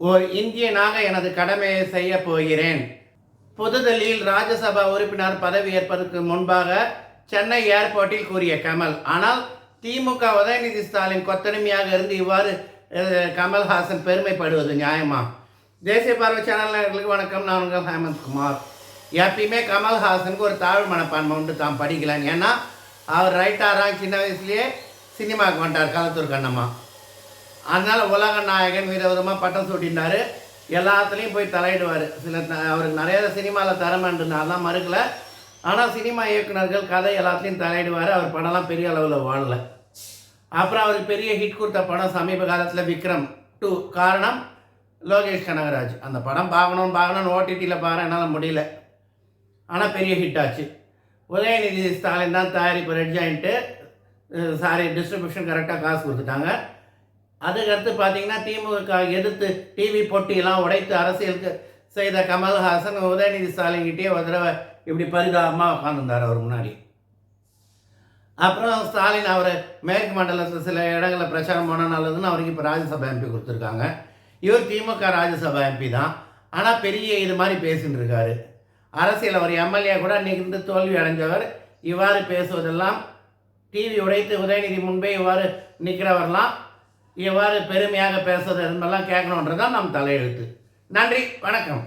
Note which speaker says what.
Speaker 1: ஓர் இந்தியனாக எனது கடமையை செய்ய போகிறேன். புதுதில்லியில் ராஜ்யசபா உறுப்பினர் பதவியேற்பதற்கு முன்பாக சென்னை ஏர்போர்ட்டில் கூறிய கமல் ஆனால் திமுக உதயநிதி ஸ்டாலின் கொத்தடிமையாக இருந்து இவ்வாறு கமல்ஹாசன் பெருமைப்படுவது நியாயமா? தேசிய பார்வை சேனல்களுக்கு வணக்கம். நான் உங்கள் ஹேமந்த்குமார் எப்பயுமே கமல்ஹாசனுக்கு ஒரு தாழ்வு மனப்பான்மை உண்டு தாம் படிக்கலாம் ஏன்னா அவர் ரைட்டாராக சின்ன வயசுலேயே சினிமாவுக்கு வந்துட்டார் கலத்தூர் கண்ணம்மா. அதனால் உலக நாயகன் விதவிதமாக பட்டம் சூட்டினார். எல்லாத்துலேயும் போய் தலையிடுவார். சில அவருக்கு நிறைய சினிமாவில் திறமைன்றனாலாம் மறுக்கல. ஆனால் சினிமா இயக்குனர்கள் கதை எல்லாத்துலேயும் தலையிடுவார். அவர் படம்லாம் பெரிய அளவில் வாழலை. அப்புறம் அவருக்கு பெரிய ஹிட் கொடுத்த படம் சமீப காலத்தில் விக்ரம் டூ. காரணம் லோகேஷ் கனகராஜ். அந்த படம் பார்க்கணும் பார்க்கணும்னு ஓடிடியில் பாரு என்னால் முடியல. ஆனால் பெரிய ஹிட் ஆச்சு. உதயநிதி ஸ்டாலின் தான் தயாரிப்பு ரெட் ஜாயின்ட்டு சாரி டிஸ்ட்ரிபியூஷன் கரெக்டாக காசு கொடுத்துட்டாங்க. அதுக்கடுத்து பார்த்தீங்கன்னா திமுக எதிர்த்து டிவி பொட்டியெல்லாம் உடைத்து அரசியலுக்கு செய்த கமல்ஹாசன் உதயநிதி ஸ்டாலின் கிட்டே ஒரு தடவை இப்படி பரிதாபமாக உட்காந்துருந்தார் அவர் முன்னாடி. அப்புறம் ஸ்டாலின் அவர் மேற்கு மண்டலத்தில் சில இடங்களில் பிரச்சாரம் போனால் நல்லதுன்னு அவருக்கு இப்போ ராஜ்யசபா எம்பி கொடுத்துருக்காங்க. இவர் திமுக ராஜ்யசபா எம்பி தான். ஆனால் பெரிய இது மாதிரி பேசின்னு இருக்காரு. அரசியல் அவர் எம்எல்ஏ கூட நிகழ்ந்து தோல்வி அடைஞ்சவர். இவ்வாறு பேசுவதெல்லாம் டிவி உடைத்து உதயநிதி முன்பே இவ்வாறு நிற்கிறவரெல்லாம் இவ்வாறு பெருமையாக பேசுவது கேட்கணுன்றது தான் நம் தலையெழுத்து. நன்றி வணக்கம்.